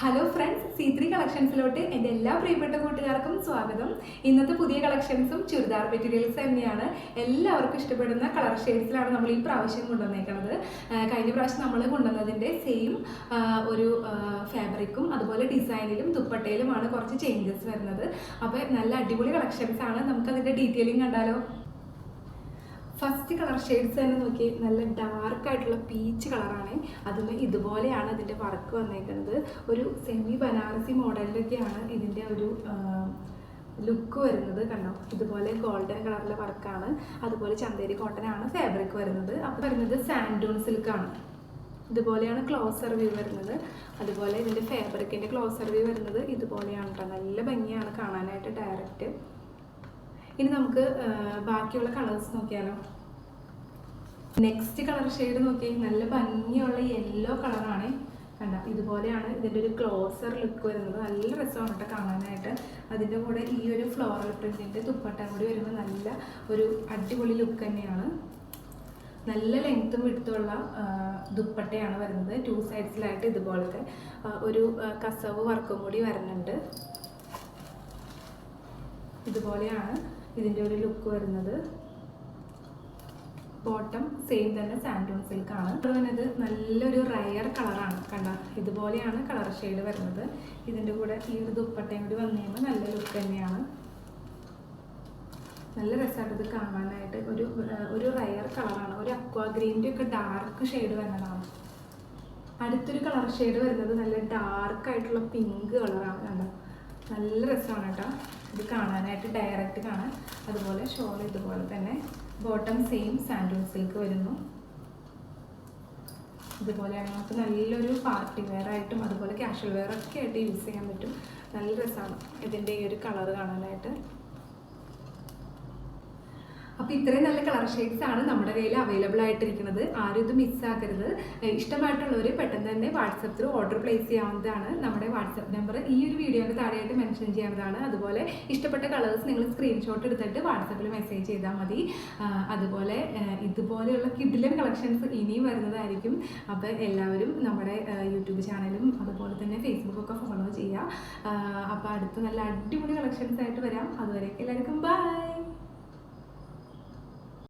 Hello friends C three കളക്ഷൻസിലോട്ട് എന്റെ എല്ലാ പ്രിയപ്പെട്ട കൂട്ടുകാർക്കും സ്വാഗതം. ഇന്നത്തെ പുതിയ കളക്ഷൻസും ചുരിദാർ മെറ്റീരിയൽസ് തന്നെയാണ്. എല്ലാവർക്കും ഇഷ്ടപ്പെടുന്ന കളർ ഷെയ്ഡ്സിലാണ് നമ്മൾ ഈ പ്രാവശ്യം കൊണ്ടുവന്നേക്കുന്നത് കഴിഞ്ഞ പ്രാവശ്യം നമ്മൾ കൊണ്ടുവന്നതിന്റെ സെയിം ഒരു ഫാബ്രിക്കും അതുപോലെ ഡിസൈനിലും ദുപ്പട്ടയിലുമാണ് കുറച്ച് ചേഞ്ചസ് വരുന്നത്. അപ്പോൾ നല്ല അടിപൊളി കളക്ഷൻസ് ആണ്. നമുക്കതിന്റെ ഡീറ്റെയിലിംഗ് കണ്ടാലോ? ഫസ്റ്റ് കളർ ഷെയ്ഡ്സ് തന്നെ നോക്കി നല്ല ഡാർക്ക് ആയിട്ടുള്ള പീച്ച് കളറാണ് അതിന് ഇതുപോലെയാണ് അതിന്റെ വർക്ക് വന്നേക്കുന്നത്. ഒരു സെമി ബനാറസി മോഡലിലൊക്കെയാണ് ഇതിന്റെ ഒരു ലുക്ക് വരുന്നത് കണ്ടോ? ഇതുപോലെ ഗോൾഡൻ കളറിലെ വർക്കാണ് അതുപോലെ ചന്തേരി കോട്ടൺ ആണ് ഫാബ്രിക് വരുന്നത്. അപ്പോൾ വരുന്നത് സാൻഡൂൺ സിൽക്കാണ് ഇതുപോലെയാണ് ക്ലോസർ വ്യൂ വരുന്നത്. അതുപോലെ ഇതിന്റെ ഫാബ്രിക്കിന്റെ ക്ലോസർ വ്യൂ വരുന്നത് ഇതുപോലെയാണ് കേട്ടോ നല്ല ഭംഗിയാണ് കാണാനായിട്ട് ഡയറക്റ്റ് ഇനി നമുക്ക് ബാക്കിയുള്ള കളേഴ്സ് നോക്കിയാലോ? നെക്സ്റ്റ് കളർ ഷെയ്ഡ് നോക്കി നല്ല ഭംഗിയുള്ള യെല്ലോ കളറാണ് കണ്ട? ഇതുപോലെയാണ് ഇതിന്റെ ഒരു ക്ലോസർ ലുക്ക് വരുന്നത്. നല്ല രസമാണ് കേട്ടോ കാണാനായിട്ട്. അതിന്റെ കൂടെ ഈ ഒരു ഫ്ലോറൽ പ്രിന്റിന്റെ ദുപ്പട്ട കൂടി വരുമ്പോൾ നല്ല ഒരു അടിപൊളി ലുക്ക് തന്നെയാണ്. നല്ല ലെങ്ത്തും വിടുത്തുള്ള ദുപ്പട്ടയാണ് വരുന്നത്. ടു സൈഡ്സിലായിട്ട് ഇതുപോലത്തെ ഒരു കസവ് വർക്കും കൂടി വരുന്നുണ്ട്. ഇതുപോലെയാണ് ഇതിന്റെ ഒരു ലുക്ക് വരുന്നത്. ബോട്ടം സെയിം തന്നെ സാൻഡോൺ സിൽക്ക് ആണ് അത് വരുന്നത് നല്ലൊരു റയർ കളറാണ്. കണ്ട ഇതുപോലെയാണ് കളർ ഷെയ്ഡ് വരുന്നത്. ഇതിന്റെ കൂടെ ഈ ഒരു ദുപ്പട്ടയും കൂടി വന്നു കഴിയുമ്പോൾ നല്ല ലുക്ക് തന്നെയാണ്. നല്ല രസമായിട്ട് ഇത് കാണാനായിട്ട് ഒരു ഒരു റയർ കളറാണ്. ഒരു അക്വാ ഗ്രീന്റെ ഒക്കെ ഡാർക്ക് ഷെയ്ഡ് വരുന്നതാണ്. അടുത്തൊരു കളർ ഷെയ്ഡ് വരുന്നത് നല്ല ഡാർക്ക് ആയിട്ടുള്ള പിങ്ക് കളറാണ്. കണ്ടോ? നല്ല രസമാണ് കേട്ടോ. ഇത് കാണാനായിട്ട് ഡയറക്റ്റ് കാണാൻ. അതുപോലെ ഷോൾ ഇതുപോലെ തന്നെ. ബോട്ടം സെയിം സാൻഡൂൺ സിൽക്ക് വരുന്നു. ഇതുപോലെ നമുക്ക് നല്ലൊരു പാർട്ടി വെയർ ആയിട്ടും അതുപോലെ ക്യാഷ്വൽ വെയർ ഒക്കെ ആയിട്ട് യൂസ് ചെയ്യാൻ പറ്റും. നല്ല രസമാണ് ഇതിന്റെ ഈ ഒരു കളർ കാണാനായിട്ട്. അപ്പോൾ ഇത്രയും നല്ല കളർ ഷെയ്ഡ്സ് ആണ് നമ്മുടെ കയ്യിൽ അവൈലബിൾ ആയിട്ടിരിക്കുന്നത്. ആരും ഇത് മിസ്സാക്കരുത് ഇഷ്ടമായിട്ടുള്ളവർ പെട്ടെന്ന് തന്നെ വാട്സപ്പ് ത്രൂ ഓർഡർ പ്ലേസ് ചെയ്യാവുന്നതാണ്. നമ്മുടെ വാട്സപ്പ് നമ്പർ ഈ ഒരു വീഡിയോയുടെ താഴെയായിട്ട് മെൻഷൻ ചെയ്യാവുന്നതാണ്. അതുപോലെ ഇഷ്ടപ്പെട്ട കളേഴ്സ് നിങ്ങൾ സ്ക്രീൻഷോട്ട് എടുത്തിട്ട് വാട്സപ്പിൽ മെസ്സേജ് ചെയ്താൽ മതി. അതുപോലെ ഇതുപോലെയുള്ള കിഡിലൻ കളക്ഷൻസ് ഇനിയും വരുന്നതായിരിക്കും. അപ്പോൾ എല്ലാവരും നമ്മുടെ യൂട്യൂബ് ചാനലും അതുപോലെ തന്നെ ഫേസ്ബുക്കൊക്കെ ഫോളോ ചെയ്യുക. അപ്പോൾ അടുത്ത നല്ല അടിപൊളി കളക്ഷൻസ് ആയിട്ട് വരാം. അതുവരെ എല്ലാവർക്കും ബൈ